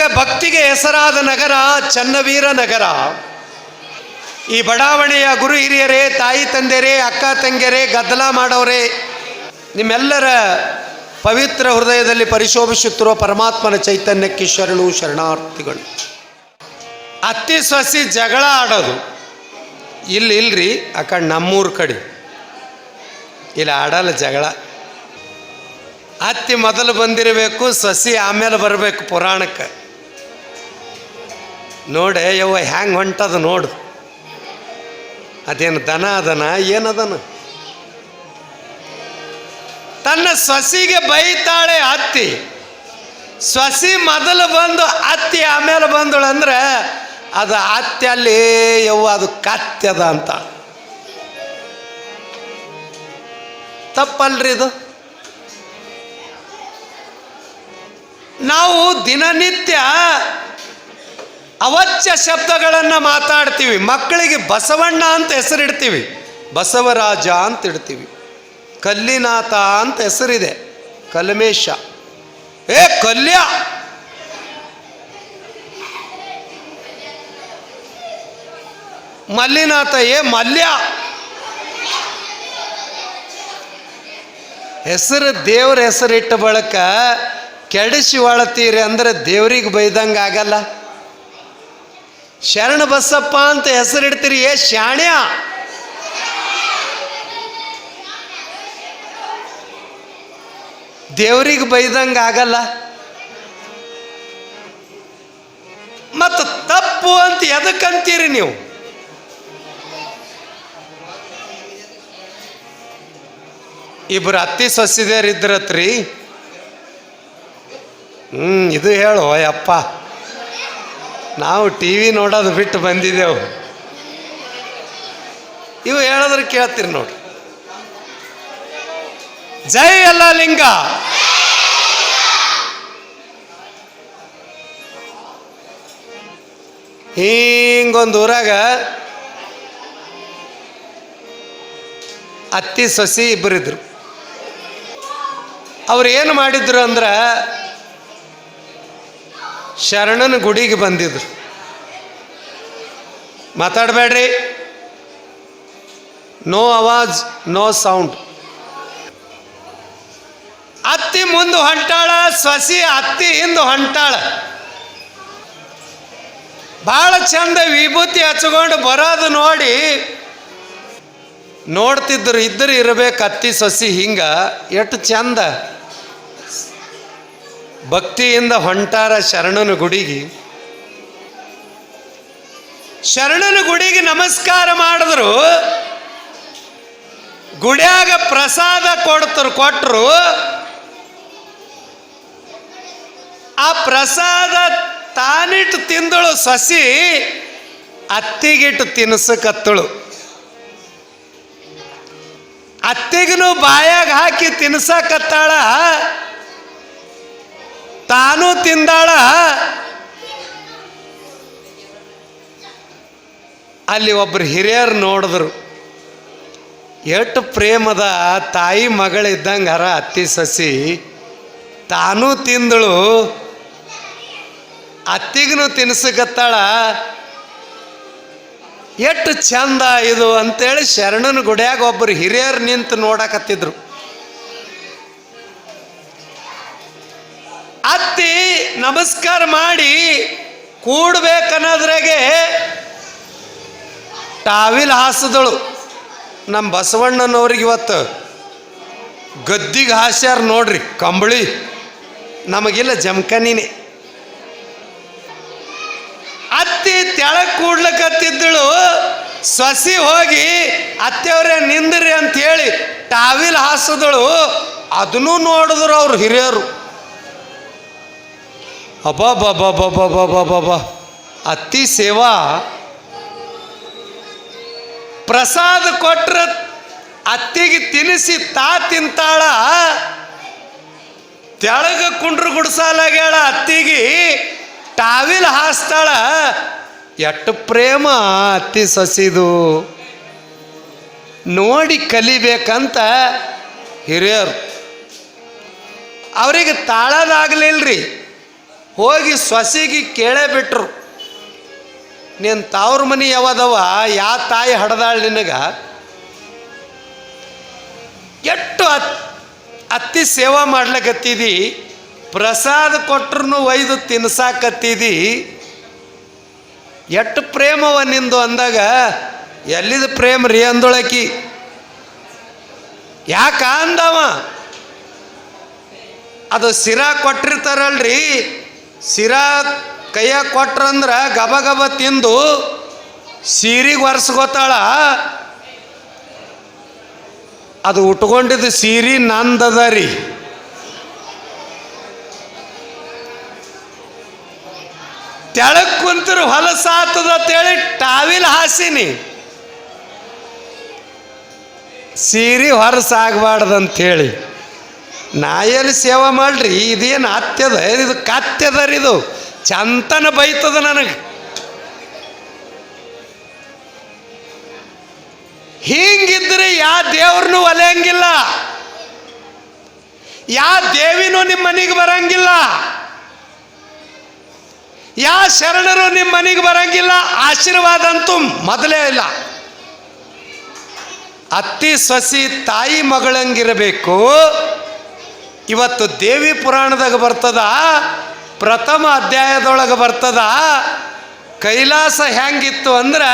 ಒಳಗೆ ಭಕ್ತಿಗೆ ಹೆಸರಾದ ನಗರ ಚನ್ನವೀರ ನಗರ. ಈ ಬಡಾವಣೆಯ ಗುರು ಹಿರಿಯರೇ, ತಾಯಿ ತಂದೆರೇ ಅಕ್ಕ ತಂಗಿಯರೇ, ಗದ್ದಲ ಮಾಡೋರೇ, ನಿಮ್ಮೆಲ್ಲರ ಪವಿತ್ರ ಹೃದಯದಲ್ಲಿ ಪರಿಶೋಭಿಸುತ್ತಿರುವ ಪರಮಾತ್ಮನ ಚೈತನ್ಯಕ್ಕೆ ಶರಣು ಶರಣಾರ್ಥಿಗಳು. ಅತ್ತಿ ಸಸಿ ಜಗಳ ಆಡೋದು. ಇಲ್ಲಿ ಇಲ್ರಿ, ಆ ಕಡೆ ನಮ್ಮೂರ ಕಡೆ. ಇಲ್ಲಿ ಆಡಲ್ಲ ಜಗಳ. ಅತ್ತಿ ಮೊದಲು ಬಂದಿರಬೇಕು, ಸಸಿ ಆಮೇಲೆ ಬರಬೇಕು ಪುರಾಣಕ್ಕೆ. ನೋಡೆ, ಯವ್ವ, ಹ್ಯಾಂಗೆ ಹೊಂಟದ ನೋಡು. ಅದೇನು ದನ ಅದನ? ಏನದನ ತನ್ನ ಸೊಸಿಗೆ ಬೈತಾಳೆ ಅತ್ತಿ. ಸೊಸಿ ಮೊದಲು ಬಂದು ಅತ್ತಿ, ಆಮೇಲೆ ಬಂದಳು ಅಂದ್ರೆ ಅದು ಅತ್ತಿ ಅಲ್ಲಿ, ಯವ್ವ, ಅದು ಕತ್ತದ ಅಂತ. ತಪ್ಪಲ್ರಿ ಇದು? ನಾವು ದಿನನಿತ್ಯ ಅವಶ್ಯ ಶಬ್ದಗಳನ್ನು ಮಾತಾಡ್ತೀವಿ. ಮಕ್ಕಳಿಗೆ ಬಸವಣ್ಣ ಅಂತ ಹೆಸರಿಡ್ತೀವಿ. ಬಸವರಾಜ ಅಂತ ಇಡ್ತೀವಿ. ಕಲ್ಲಿನಾಥ ಅಂತ ಹೆಸರಿದೆ. ಕಲ್ಮೇಶ. ಏ, ಕಲ್ಯ! ಮಲ್ಲಿನಾಥ, ಏ, ಮಲ್ಯ! ಹೆಸರು ದೇವ್ರ ಹೆಸರಿಟ್ಟ ಬಳಕ ಕೆಡಿಸಿ ಒಳತೀರಿ ಅಂದ್ರೆ ದೇವ್ರಿಗೆ ಬೈದಂಗೆ ಆಗಲ್ಲ ಶರಣ ಬಸಪ್ಪ ಅಂತ ಹೆಸರಿಡ್ತೀರಿ, ಏ ಶಾಣ್ಯ? ದೇವ್ರಿಗೆ ಬೈದಂಗೆ ಆಗಲ್ಲ. ಮತ್ತು ತಪ್ಪು ಅಂತ ಎದಕ್ಕಂತೀರಿ ನೀವು? ಇಬ್ಬರು ಅತ್ತಿ ಸೊಸಿದೇರಿದ್ರತ್ರಿ ಹ್ಞೂ ಇದು ಹೇಳು ಅಪ್ಪ ನಾವು ಟಿ ವಿ ನೋಡೋದು ಬಿಟ್ಟು ಬಂದಿದ್ದೆವು. ಇವು ಹೇಳಿದ್ರೆ ಕೇಳ್ತೀರಿ ನೋಡಿ ಜೈ ಅಲ್ಲ ಲಿಂಗ. ಹಿಂಗೊಂದು ಊರಾಗ ಅತ್ತಿ ಸೊಸಿ ಇಬ್ಬರಿದ್ರು ಅವ್ರು ಏನು ಮಾಡಿದ್ರು ಅಂದ್ರೆ ಶರಣನ ಗುಡಿಗೆ ಬಂದಿದ್ರು. ಮಾತಾಡಬೇಡ್ರಿ. ನೋ ಅವಾಜ್ ನೋ ಸೌಂಡ್. ಅತ್ತಿ ಮುಂದೆ ಹೊಂಟಾಳ, ಸೊಸಿ ಅತ್ತಿ ಹಿಂದೆ ಹೊಂಟಾಳ. ಭಾಳ ಚಂದ ವಿಭೂತಿ ಹಚ್ಕೊಂಡು ಬರೋದು ನೋಡಿ ನೋಡ್ತಿದ್ರು ಇದ್ದರು ಇರಬೇಕು ಅತ್ತಿ, ಸಸಿ ಹಿಂಗ, ಎಷ್ಟು ಚಂದ. ಭಕ್ತಿಯಿಂದ ಹೊಂಟಾರ ಶರಣನ ಗುಡಿಗೆ. ಶರಣನ ಗುಡಿಗೆ ನಮಸ್ಕಾರ ಮಾಡಿದ್ರು. ಗುಡಿಯಾಗ ಪ್ರಸಾದ ಕೊಡ್ತರು ಕೊಟ್ಟರು ಆ ಪ್ರಸಾದ ತಾನಿಟ್ಟು ತಿಂದಳು ಸಸಿ ಅತ್ತಿಗಿಟ್ಟು ತಿನ್ಸಕತ್ತಳು. ಅತ್ತಿಗೂ ಬಾಯಾಗ ಹಾಕಿ ತಿನ್ಸಕತ್ತಾಳ. ತಾನು ತಿಂದಾಳ. ಅಲ್ಲಿ ಒಬ್ಬರು ಹಿರಿಯರು ನೋಡಿದ್ರು. ಎಷ್ಟು ಪ್ರೇಮದ ತಾಯಿ ಮಗಳಿದ್ದಂಗೆ ಹರ ಅತ್ತಿ ಸಸಿ, ತಾನೂ ತಿಂದಳು ಅತ್ತಿಗೂ ತಿನ್ಸಕತ್ತಾಳ. ಎಷ್ಟು ಚಂದ ಇದು ಅಂತೇಳಿ ಶರಣನ ಗುಡಿಯಾಗ ಒಬ್ಬರು ಹಿರಿಯರು ನಿಂತು ನೋಡಕತ್ತಿದ್ರು. ನಮಸ್ಕಾರ ಮಾಡಿ ಕೂಡ್ಬೇಕನ್ನೋದ್ರಾಗೆ ಟಾವಿಲ್ ಹಾಸಿದಳು. ನಮ್ಮ ಬಸವಣ್ಣನವ್ರಿಗೆ ಇವತ್ತು ಗದ್ದಿಗೆ ಹಾಸ್ಯಾರ ನೋಡ್ರಿ, ಕಂಬಳಿ. ನಮಗಿಲ್ಲ ಜಮಖಾನಿನೇ ಅತ್ತಿ ತೆಳಗೆ ಕೂಡ್ಲಕತ್ತಿದ್ದಳು, ಸೊಸಿ ಹೋಗಿ ಅತ್ತೆಯವ್ರೆ ನಿಂದ್ರಿ ಅಂತ ಹೇಳಿ ಟಾವಿಲ್ ಹಾಸಿದಳು, ಅದನ್ನೂ ನೋಡಿದ್ರು ಅವ್ರು ಹಿರಿಯರು. ಅಬ್ಬಬ್ಬಬ್ಬಬ್ಬಬ್ಬಬ್ಬಬ್ಬ ಅತ್ತಿ ಸೇವಾ. ಪ್ರಸಾದ ಕೊಟ್ರ ಅತ್ತಿಗೆ ತಿನಿಸಿ ತಾ ತಿಂತಾಳ. ತೆಳಗ ಕುಂಡ್ರು ಗುಡ್ಸಾಲಾಗ್ಯಾಳ ಅತ್ತಿಗೆ, ಟಾವಿಲ್ ಹಾಸ್ತಾಳ. ಎಷ್ಟು ಪ್ರೇಮ ಅತ್ತಿ ಸಸಿದು. ನೋಡಿ ಕಲಿಬೇಕಂತ ಹಿರಿಯರು. ಅವರಿಗೆ ತಾಳದಾಗಲಿಲ್ರಿ. ಹೋಗಿ ಸೊಸಿಗೆ ಕೇಳೇ ಬಿಟ್ರು. ನೀನು ತಾವ್ರ ಮನೆ ಯಾವದವ? ಯಾ ತಾಯಿ ಹಡದಾಳ್ ನಿನಗ? ಎಷ್ಟು ಅತ್, ಅತ್ತಿ ಸೇವಾ ಮಾಡ್ಲಕತ್ತಿದಿ, ಪ್ರಸಾದ ಕೊಟ್ರು ಒಯ್ದು ತಿನ್ಸಾಕತ್ತಿದಿ. ಎಷ್ಟು ಪ್ರೇಮವ ನಿಂದು ಅಂದಾಗ, ಎಲ್ಲಿದ ಪ್ರೇಮ ರೀ ಅಂದೊಳಕಿ? ಯಾಕ ಅಂದವ? ಅದು ಸಿರಾ ಕೊಟ್ಟಿರ್ತಾರಲ್ರಿ. ಸಿರಾ ಕೈಯ ಕೊಟ್ರಂದ್ರೆ ಗಬ ಗಬ ತಿಂದು ಸೀರಿಗೆ ಒರೆಸ್ಕೋತಾಳ. ಅದು ಉಟ್ಕೊಂಡಿದ್ದು ಸೀರೆ ನಂದದ ರೀ. ತೆಳಕ್ ಕುಂತರು ಹೊಲಸಾತದ ಅಂತೇಳಿ ಟಾವಿಲ್ ಹಾಸಿನಿ. ಸೀರೆ ಹೊರಸಾಗಬಾರ್ದಂಥೇಳಿ ನಾ ಎಲ್ಲಿ ಸೇವೆ ಮಾಡ್ರಿ, ಇದೇನು ಅತ್ಯದ ಇದು ಕತ್ಯದ ಇದು. ಚಂತನ ಬೈತದ ನನಗೆ. ಹಿಂಗಿದ್ರೆ ಯಾ ದೇವ್ರನ್ನೂ ಒಲೆಯಂಗಿಲ್ಲ. ಯಾ ದೇವಿನೂ ನಿಮ್ಮ ಮನೆಗೆ ಬರಂಗಿಲ್ಲ. ಯಾ ಶರಣರು ನಿಮ್ಮ ಮನೆಗೆ ಬರಂಗಿಲ್ಲ. ಆಶೀರ್ವಾದ ಅಂತೂ ಮೊದಲೇ ಇಲ್ಲ. ಅತ್ತಿ ಸೊಸಿ ತಾಯಿ ಮಗಳಂಗಿರಬೇಕು. ಇವತ್ತು ದೇವಿ ಪುರಾಣದಾಗ ಬರ್ತದ, ಪ್ರಥಮ ಅಧ್ಯಾಯದೊಳಗೆ ಬರ್ತದ. ಕೈಲಾಸ ಹ್ಯಾಂಗಿತ್ತು ಅಂದ್ರೆ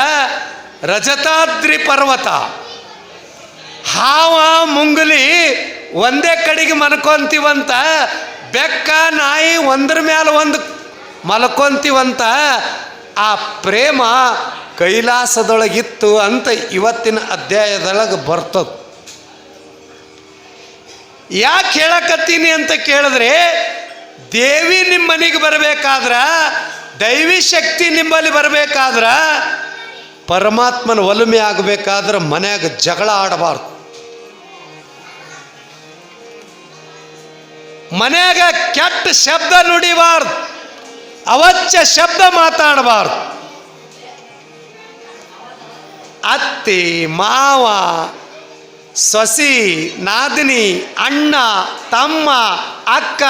ರಜತಾದ್ರಿ ಪರ್ವತ. ಹಾವ, ಮುಂಗುಲಿ ಒಂದೇ ಕಡೆಗೆ ಮಲ್ಕೊಂತೀವಂತ, ಬೆಕ್ಕ, ನಾಯಿ ಒಂದ್ರ ಮೇಲೆ ಒಂದು ಮಲ್ಕೊಂತೀವಂತ, ಆ ಪ್ರೇಮ ಕೈಲಾಸದೊಳಗಿತ್ತು ಅಂತ ಇವತ್ತಿನ ಅಧ್ಯಾಯದೊಳಗೆ ಬರ್ತದ. ಯಾಕೆ ಹೇಳಕತ್ತೀನಿ ಅಂತ ಕೇಳಿದ್ರೆ, ದೇವಿ ನಿಮ್ಮ ಮನೆಗೆ ಬರಬೇಕಾದ್ರ, ದೈವಿ ಶಕ್ತಿ ನಿಮ್ಮಲ್ಲಿ ಬರಬೇಕಾದ್ರ, ಪರಮಾತ್ಮನ ಒಲುಮೆ ಆಗಬೇಕಾದ್ರೆ ಮನೆಯಾಗ ಜಗಳ ಆಡಬಾರ್ದು. ಮನೆಯಾಗ ಕೆಟ್ಟ ಶಬ್ದ ನುಡಿಬಾರ್ದು. ಅವಚ್ಚ ಶಬ್ದ ಮಾತಾಡಬಾರ್ದು. ಅತ್ತಿ, ಮಾವ ಸೊಸಿ, ನಾದಿನಿ, ಅಣ್ಣ, ತಮ್ಮ, ಅಕ್ಕ,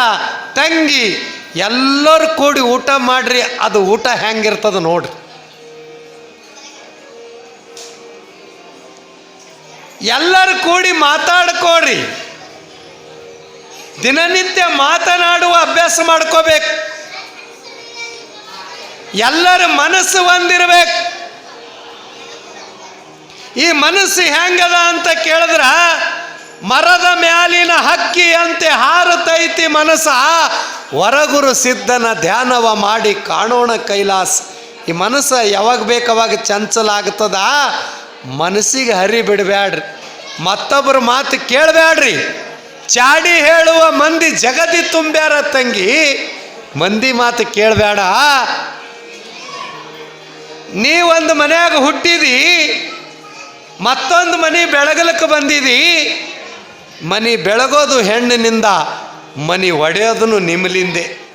ತಂಗಿ, ಎಲ್ಲರೂ ಕೂಡಿ ಊಟ ಮಾಡ್ರಿ, ಅದು ಊಟ ಹೆಂಗಿರ್ತದ ನೋಡ್ರಿ. ಎಲ್ಲರೂ ಕೂಡಿ ಮಾತಾಡ್ಕೋರಿ ದಿನನಿತ್ಯ ಮಾತನಾಡುವ ಅಭ್ಯಾಸ ಮಾಡ್ಕೋಬೇಕು. ಎಲ್ಲರ ಮನಸ್ಸು ಒಂದಿರ್ಬೇಕು. ಈ ಮನಸ್ಸು ಹೆಂಗದ ಅಂತ ಕೇಳಿದ್ರ ಮರದ ಮ್ಯಾಲಿನ ಹಕ್ಕಿ ಅಂತೆ ಹಾರುತೈತಿ ಮನಸ್ಸ. ಹೊರಗುರು ಸಿದ್ಧನ ಧ್ಯಾನವ ಮಾಡಿ ಕಾಣೋಣ ಕೈಲಾಸ. ಈ ಮನಸ್ಸು ಯಾವಾಗ ಬೇಕವಾಗ ಚಂಚಲ ಆಗ್ತದ? ಮನಸ್ಸಿಗೆ ಹರಿ ಬಿಡಬ್ಯಾಡ್ರಿ. ಮತ್ತೊಬ್ಬರ ಮಾತು ಕೇಳಬ್ಯಾಡ್ರಿ. ಚಾಡಿ ಹೇಳುವ ಮಂದಿ ಜಗದಿ ತುಂಬ್ಯಾರ ತಂಗಿ. ಮಂದಿ ಮಾತು ಕೇಳಬೇಡ ನೀ ಒಂದು ಮನ್ಯಾಗ ಹುಟ್ಟಿದಿ ಮತ್ತೊಂದು ಮನೆ ಬೆಳಗಲಕ್ಕೆ ಬಂದಿದಿ. ಮನಿ ಬೆಳಗೋದು ಹೆಣ್ಣಿನಿಂದ ಮನಿ ಒಡೆಯೋದನ್ನು ನಿಮ್ಮಲಿಂದೆ